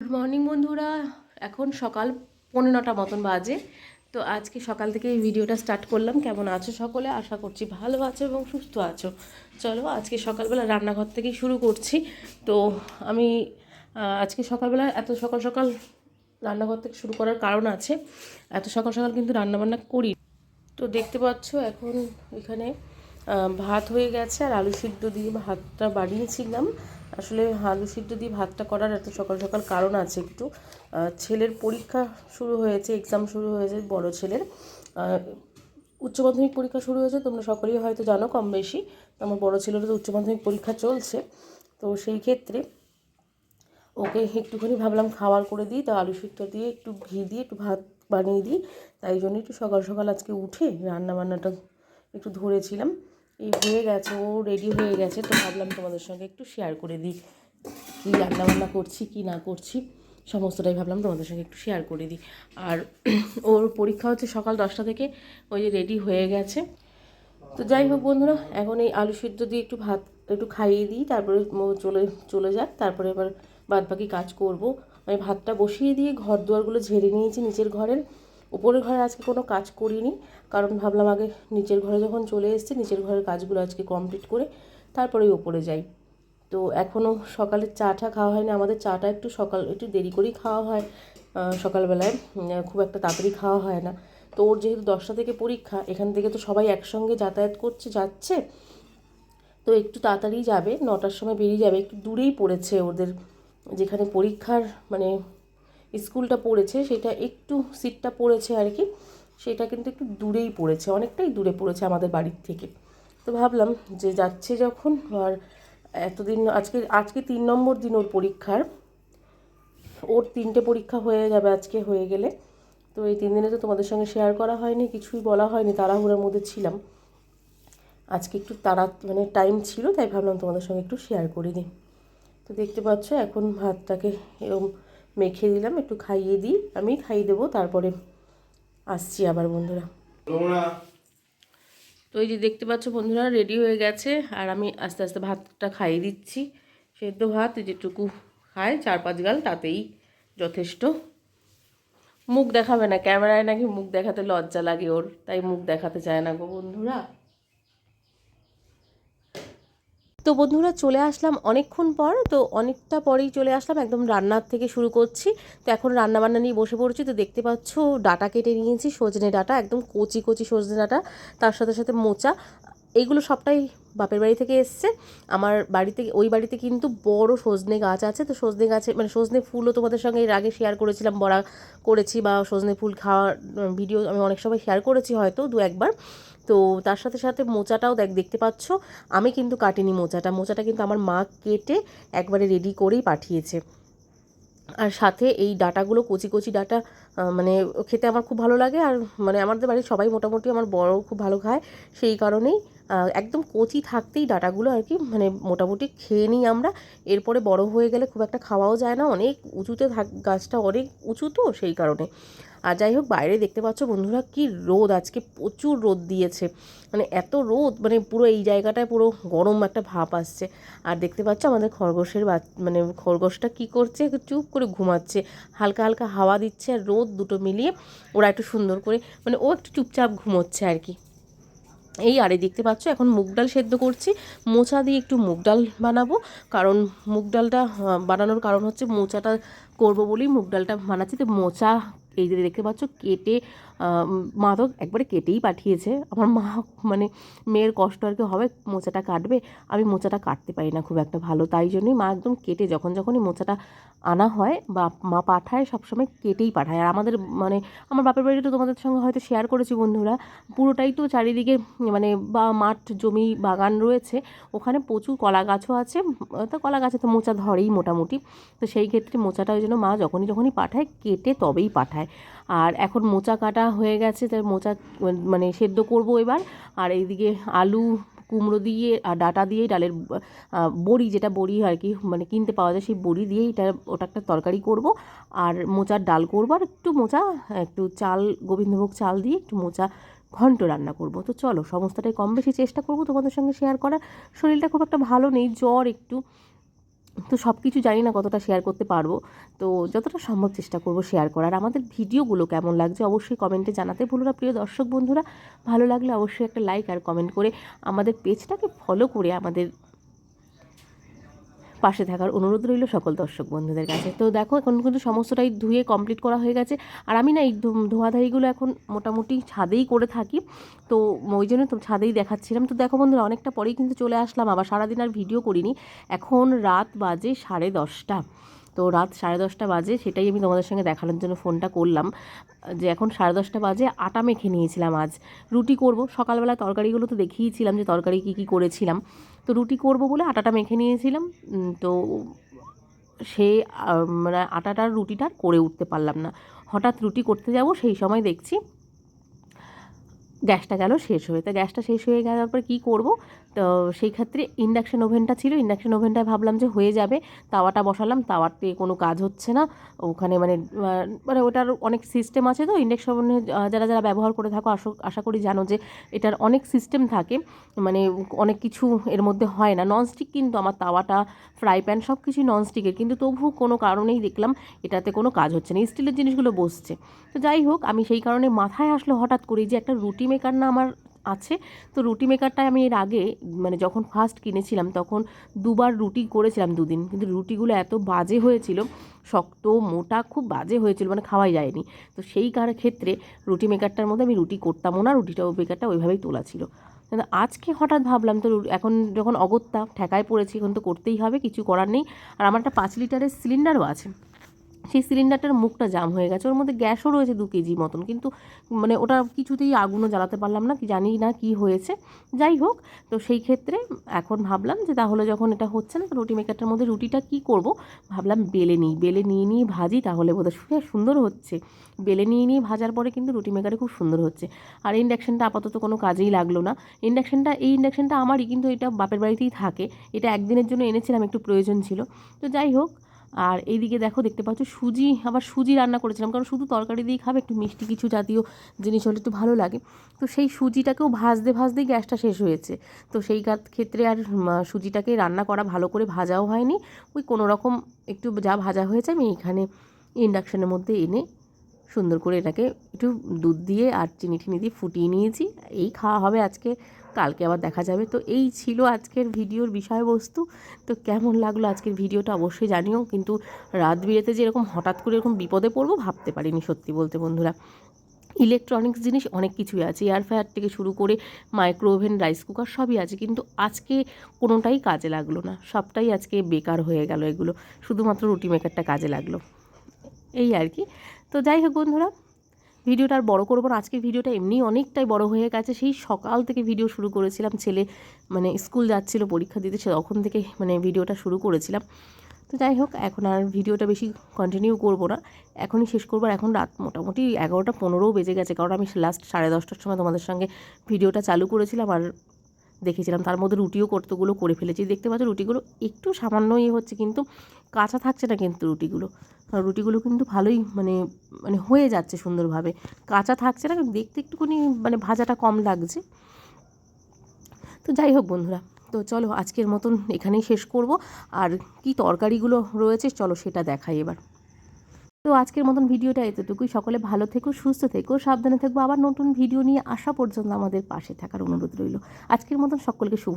Good morning বন্ধুরা। এখন সকাল পনেরো নটা মতন বাজে। তো আজকে সকাল থেকে এই ভিডিওটা স্টার্ট করলাম। কেমন আছো সকলে? আশা করছি ভালো আছো এবং সুস্থ আছো। চলো, আজকে সকালবেলা রান্নাঘর থেকেই শুরু করছি। তো আমি আজকে সকালবেলা এত সকাল সকাল রান্নাঘর থেকে শুরু করার কারণ আছে। এত সকাল সকাল কিন্তু রান্নাবান্না করি। তো দেখতে পাচ্ছ এখন এখানে ভাত হয়ে গেছে আর আলু সিদ্ধ দিয়ে ভাতটা বানিয়েছিলাম। আসলে আলু সিদ্ধ দিয়ে ভাতটা করার এত সকাল সকাল কারণ আছে একটু। ছেলের পরীক্ষা শুরু হয়েছে এক্সাম শুরু হয়েছে, বড় ছেলের। উচ্চ মাধ্যমিক পরীক্ষা শুরু হয়েছে, তোমরা সকলেই হয়তো জানো কম বেশি আমার বড় ছেলেরও তো উচ্চ মাধ্যমিক পরীক্ষা চলছে। তো সেই ক্ষেত্রে ওকে একটুখানি ভাবলাম খাবার করে দিই, তো আলু সিদ্ধ দিয়ে একটু ঘি দিয়ে একটু ভাত বানিয়ে দিই। তাই জন্য একটু সকাল সকাল আজকে উঠে রান্না বান্নাটা একটু ধরেছিলাম। এই হয়ে গেছে, ও রেডি হয়ে গেছে, তো ভাবলাম তোমাদের সঙ্গে একটু শেয়ার করে দিই। কী রান্না বান্না করছি, কি না করছি, সমস্তটাই ভাবলাম তোমাদের সঙ্গে একটু শেয়ার করে দিই। আর ওর পরীক্ষা হচ্ছে সকাল দশটা থেকে, ওই যে রেডি হয়ে গেছে। তো যাই হোক বন্ধুরা, এখন এই আলু সিদ্ধ দিয়ে একটু ভাত একটু খাইয়ে দিই, তারপরে চলে চলে যাক, তারপরে এবার বাদ বাকি কাজ করব। আমি ভাতটা বসিয়ে দিয়ে ঘর দুয়ারগুলো ঝেড়ে নিয়েছি নিচের ঘরের। উপরের ঘরে আজকে কোনো কাজ করিনি। কারণ ভাবলাম আগে নিচের ঘরে যখন চলে এসেছি, নিচের ঘরের কাজগুলো আজকে কমপ্লিট করে তারপরেই ওপরে যাই। তো এখনও সকালের চাটা খাওয়া হয়নি। আমাদের চাটা একটু সকাল, একটু দেরি করেই খাওয়া হয়। সকালবেলায় খুব একটা তাড়াতাড়ি খাওয়া হয় না। তো ওর যেহেতু দশটা থেকে পরীক্ষা, এখান থেকে তো সবাই একসঙ্গে যাতায়াত করছে, যাচ্ছে। তো একটু তাড়াতাড়ি যাবে, নটার সময় বেরিয়ে যাবে। একটু দূরেই পড়েছে ওদের যেখানে পরীক্ষার মানে স্কুলটা পড়েছে, সেটা একটু সিটটা পড়েছে আর কি, সেটা কিন্তু একটু দূরেই পড়েছে, অনেকটাই দূরে পড়েছে আমাদের বাড়ির থেকে। তো ভাবলাম যে যাচ্ছে যখন, আর এতদিন, আজকে আজকে তিন নম্বর দিন ওর পরীক্ষার। ওর তিনটে পরীক্ষা হয়ে যাবে আজকে, হয়ে গেলে। তো এই তিন দিনে তো তোমাদের সঙ্গে শেয়ার করা হয়নি, কিছুই বলা হয়নি, তাড়াহুড়ার মধ্যে ছিলাম। আজকে একটু তাড়া মানে টাইম ছিল, তাই ভাবলাম তোমাদের সঙ্গে একটু শেয়ার করে দিই তো দেখতে পাচ্ছ এখন ভাতটাকে এরকম মেখে দিলাম একটু খাইয়ে দিই। আমি খাইয়ে দেবো তারপরে আসছি আবার বন্ধুরা। তো এই যে দেখতে পাচ্ছ বন্ধুরা রেডি হয়ে গেছে। আর আমি আস্তে আস্তে ভাতটা খাইয়ে দিচ্ছি। সেদ্ধ ভাত যেটুকু খায় চার পাঁচ গাল তাতেই যথেষ্ট। মুখ দেখাবে না ক্যামেরায় নাকি মুখ দেখাতে লজ্জা লাগে ওর তাই মুখ দেখাতে চায় না গো বন্ধুরা। তো বন্ধুরা চলে আসলাম অনেকক্ষণ পর, তো অনেকটা পরেই চলে আসলাম একদম রান্নার থেকে শুরু করছি। তো এখন রান্না বান্না নিয়ে বসে পড়ছি, তো দেখতে পাচ্ছ ডাটা কেটে নিয়েছি, সজনে ডাটা, একদম কচি কচি সজনে ডাটা, তার সাথে সাথে মোচা। এইগুলো সবটাই বাপের বাড়ি থেকে এসছে। আমার বাড়িতে, ওই বাড়িতে কিন্তু বড় সজনে গাছ আছে। তো সজনে গাছে মানে সজনে ফুলও তোমাদের সঙ্গে এর আগে শেয়ার করেছিলাম, বড়া করেছি বা সজনে ফুল খাওয়ার ভিডিও আমি অনেক সময় শেয়ার করেছি হয়তো দু একবার। তো তার সাথে সাথে মোচাটাও দেখ, দেখতে পাচ্ছ, আমি কিন্তু কাটিনি মোচাটা। মোচাটা কিন্তু আমার মা কেটে একবারে রেডি করেই পাঠিয়েছে। আর সাথে এই ডাটাগুলো, কচি কচি ডাটা মানে খেতে আমার খুব ভালো লাগে আর মানে আমাদের বাড়ির সবাই মোটামুটি আমার বড় খুব ভালো খায়। সেই কারণেই একদম কচি থাকতেই ডাটাগুলো আর কি মানে মোটামুটি খেয়ে নিই আমরা। এরপরে বড় হয়ে গেলে খুব একটা খাওয়াও যায় না, অনেক উঁচুতে থাক, গাছটা অনেক উঁচু তো সেই কারণে। আর যাই হোক, বাইরে দেখতে পাচ্ছ বন্ধুরা কি রোদ, আজকে প্রচুর রোদ দিয়েছে। মানে এত রোদ মানে পুরো এই জায়গাটায় পুরো গরম একটা ভাব আসছে। আর দেখতে পাচ্ছ আমাদের খরগোশের বাচ মানে খরগোশটা কি করছে? চুপ করে ঘুমাচ্ছে। হালকা হালকা হাওয়া দিচ্ছে আর রোদ দুটো মিলিয়ে ওরা একটু সুন্দর করে মানে ও একটু চুপচাপ ঘুমোচ্ছে আর কি। এই আরে দেখতে পাচ্ছ, এখন মুগ ডাল সেদ্ধ করছি। মোচা দিয়ে একটু মুগ ডাল বানাবো। কারণ মুগ ডালটা বানানোর কারণ হচ্ছে মোচাটা করব বলেই মুগ ডালটা বানাচ্ছি। তো মোচা এই যে দেখতে পাচ্ছ কেটে মা তো একবারে কেটেই পাঠিয়েছে। আমার মা মানে মেয়ের কষ্ট আর কি হবে, মোচাটা কাটবে। আমি মোচাটা কাটতে পারি না খুব একটা ভালো, তাই জন্যই মা একদম কেটে যখন যখনই মোচাটা আনা হয় বা মা পাঠায়, সবসময় কেটেই পাঠায়। আর আমাদের মানে আমার বাপের বাড়িটা তোমাদের সঙ্গে হয়তো শেয়ার করেছি বন্ধুরা, পুরোটাই তো চারিদিকে মানে বা মাঠ, জমি, বাগান রয়েছে। ওখানে প্রচুর কলা গাছও আছে, তো কলা গাছে তো মোচা ধরেই মোটামুটি। তো সেই ক্ষেত্রে মোচাটা ওই জন্য মা যখনই যখনই পাঠায়, কেটে তবেই পাঠায়। আর এখন মোচা কাটা হয়ে গেছে, তাই মোচা মানে সেদ্ধ করব এবার। আর এইদিকে আলু কুমড়ো দিয়ে আর ডাটা দিয়ে ডালের বড়ি, যেটা বড়ি আর কি মানে কিনতে পাওয়া যায় সেই বড়ি দিয়ে এটা, ওটা একটা তরকারি করব। আর মোচার ডাল করব, আর একটু মোচা, একটু চাল, গোবিন্দভোগ চাল দিয়ে একটু মোচা ঘন্ট রান্না করব। তো চলো, সমস্তটাই কম বেশি চেষ্টা করব তোমাদের সঙ্গে শেয়ার করার। শরীরটা খুব একটা ভালো নেই, জ্বর একটু। তো সব কিছু জানি না কতটা শেয়ার করতে পারব। তো যতটা সম্ভব চেষ্টা করব শেয়ার করার। আমাদের ভিডিওগুলো কেমন লাগছে অবশ্যই কমেন্টে জানাতে ভুলো না। প্রিয় দর্শক বন্ধুরা, ভালো লাগলে অবশ্যই একটা লাইক আর কমেন্ট করে আমাদের পেজটাকে ফলো করে আমাদের পাশে থাকার অনুরোধ রইল সকল দর্শক বন্ধুদের কাছে। তো দেখো, এখন কিন্তু সমস্তটাই ধুয়ে কমপ্লিট করা হয়ে গেছে। আর আমি না এই ধোয়াধারিগুলো এখন মোটামুটি ছাদেই করে থাকি। তো ওই জন্য তো ছাদেই দেখাচ্ছিলাম। তো দেখো বন্ধুরা, অনেকটা পরেই কিন্তু চলে আসলাম। আবার সারাদিন আর ভিডিও করিনি। এখন রাত বাজে সাড়ে দশটা। তো রাত সাড়ে দশটা বাজে, সেটাই আমি তোমাদের সঙ্গে দেখানোর জন্য ফোনটা করলাম। যে এখন সাড়ে দশটা বাজে, আটা মেখে নিয়েছিলাম আজ। রুটি করব, সকালবেলা তরকারিগুলো তো দেখিয়েছিলাম যে তরকারি কী কী করেছিলাম। তো রুটি করব বলে আটাটা মেখে নিয়েছিলাম তো সে মানে আটাটার রুটিটা করে উঠতে পারলাম না। হঠাৎ রুটি করতে যাব, সেই সময় দেখছি গ্যাসটা গেল, শেষ হয়ে তা গ্যাসটা শেষ হয়ে যাওয়ার পর কী করব? তো সেই ক্ষেত্রে ইন্ডাকশান ওভেনটা ছিল ইন্ডাকশান ওভেনটায় ভাবলাম যে হয়ে যাবে, তাওয়াটা বসালাম, তাওয়াতে কোনো কাজ হচ্ছে না। ওখানে মানে মানে ওটার অনেক সিস্টেম আছে তো ইন্ডাকশন ওভেনে যারা যারা ব্যবহার করে থাকো আশা আশা করি জানো যে এটার অনেক সিস্টেম থাকে। মানে অনেক কিছু এর মধ্যে হয় না। ননস্টিক কিন্তু আমার তাওয়াটা ফ্রাই প্যান সব কিছুই ননস্টিকের কিন্তু তবু কোনো কারণেই দেখলাম এটাতে কোনো কাজ হচ্ছে না। স্টিলের জিনিসগুলো বসছে। তো যাই হোক, আমি সেই কারণে মাথায় আসলো হঠাৎ করে যে একটা রুটি মেকার না আমার আছে। তো রুটি মেকারটা আমি এর আগে মানে যখন ফার্স্ট কিনেছিলাম তখন দুবার রুটি করেছিলাম দুদিন। কিন্তু রুটিগুলো এত বাজে হয়েছিল, শক্ত, মোটা, খুব বাজে হয়েছিল মানে খাওয়াই যায়নি। তো সেই কার ক্ষেত্রে রুটি মেকারটার মধ্যে আমি রুটি করতামও না রুটিটা মেকারটা ওইভাবেই তোলা ছিল। কিন্তু আজকে হঠাৎ ভাবলাম, তো এখন যখন অগত্যা ঠেকায় পড়েছি, এখন তো করতেই হবে, কিছু করার নেই। আর আমার একটা পাঁচ লিটারের সিলিন্ডারও আছে। সেই সিলিন্ডারটার মুখটা জাম হয়ে গেছে। ওর মধ্যে গ্যাসও রয়েছে দু কেজি মতন। কিন্তু মানে ওটা কিছুতেই আগুনও জ্বালাতে পারলাম না, কি জানি না কি হয়েছে। যাই হোক, তো সেই ক্ষেত্রে এখন ভাবলাম যে তাহলে যখন এটা হচ্ছে না, তো রুটি মেকারটার মধ্যে রুটিটা কি করব? ভাবলাম বেলে নিই। বেলে নিয়ে নিয়ে ভাজি, তাহলে বোধহয় শুনে সুন্দর হচ্ছে। বেলে নিয়ে নিয়ে ভাজার পরে কিন্তু রুটি মেকারে খুব সুন্দর হচ্ছে। আর ইন্ডাকশানটা আপাতত কোনো কাজেই লাগল না। ইন্ডাকশানটা, এই ইন্ডাকশানটা আমারই, কিন্তু এটা বাপের বাড়িতেই থাকে। এটা একদিনের জন্য এনেছিলাম, একটু প্রয়োজন ছিল। তো যাই হোক আর এইদিকে দেখো, দেখতে পাচ্ছ সুজি, আবার সুজি রান্না করেছিলাম, কারণ শুধু তরকারি দিয়ে খাবে, একটু মিষ্টি কিছু জাতীয় জিনিস হলে একটু ভালো লাগে। তো সেই সুজিটাকেও ভাজতে ভাজতেই গ্যাসটা শেষ হয়েছে। তো সেই ক্ষেত্রে আর সুজিটাকে রান্না করা ভালো করে ভাজাও হয়নি। ওই কোনো রকম একটু যা ভাজা হয়েছে আমি এখানে ইন্ডাকশানের মধ্যে এনে সুন্দর করে এটাকে একটু দুধ দিয়ে আর চিনি টিনি দিয়ে ফুটিয়ে নিয়েছি। এই খাওয়া হবে আজকে কালকে আবার দেখা যাবে। তো এই ছিল আজকের ভিডিওর বিষয়বস্তু। তো কেমন লাগল আজকের ভিডিওটা অবশ্যই জানিও। কিন্তু রাত বিরেতে যে এরকম হঠাৎ করে এরকম বিপদে পড়ব, ভাবতে পারিনি সত্যি বলতে বন্ধুরা। ইলেকট্রনিক্স জিনিস অনেক কিছুই আছে। এয়ার ফ্রায়ার থেকে শুরু করে মাইক্রো ওভেন রাইস কুকার সবই আছে। কিন্তু আজকে কোনোটাই কাজে লাগল না। সবটাই আজকে বেকার হয়ে গেল এগুলো। শুধুমাত্র রুটি মেকারটা কাজে লাগল। এই আর কি। তো যাই হোক বন্ধুরা ভিডিওটা আর বড় করব না। আজকের ভিডিওটা এমনি অনেকটাই বড় হয়ে গেছে। সেই সকাল থেকে ভিডিও শুরু করেছিলাম। ছেলে মানে স্কুল যাচ্ছিল, পরীক্ষা দিতে, সে তখন থেকে মানে ভিডিওটা শুরু করেছিলাম। তো যাই হোক, এখন আর ভিডিওটা বেশি কন্টিনিউ করব না। এখনই শেষ করব। আর এখন রাত মোটামুটি এগারোটা পনেরোও বেজে গেছে। কারণ আমি লাস্ট সাড়ে দশটার সময় তোমাদের সঙ্গে ভিডিওটা চালু করেছিলাম। আর দেখেছিলাম। তার মধ্যে রুটিও কতগুলো করে ফেলেছি। দেখতে পাচ্ছ রুটিগুলো একটু সামান্য ইয়ে হচ্ছে, কিন্তু কাঁচা থাকছে না কিন্তু রুটিগুলো। আর রুটিগুলো কিন্তু ভালোই মানে মানে হয়ে যাচ্ছে সুন্দরভাবে। কাঁচা থাকছে না দেখতে একটুখানি মানে ভাজাটা কম লাগছে। তো যাই হোক বন্ধুরা, তো চলো আজকের মতন এখানেই শেষ করব। আর কি তরকারিগুলো রয়েছে, চলো সেটা দেখাই এবার। তো আজকের মতন ভিডিওটা এতটুকুই। সকলে ভালো থেকো, সুস্থ থেকো, সাবধানে থাকব আবার নতুন ভিডিও নিয়ে আসা পর্যন্ত আমাদের পাশে থাকার অনুরোধ রইল। আজকের মতন সকলকে শুভ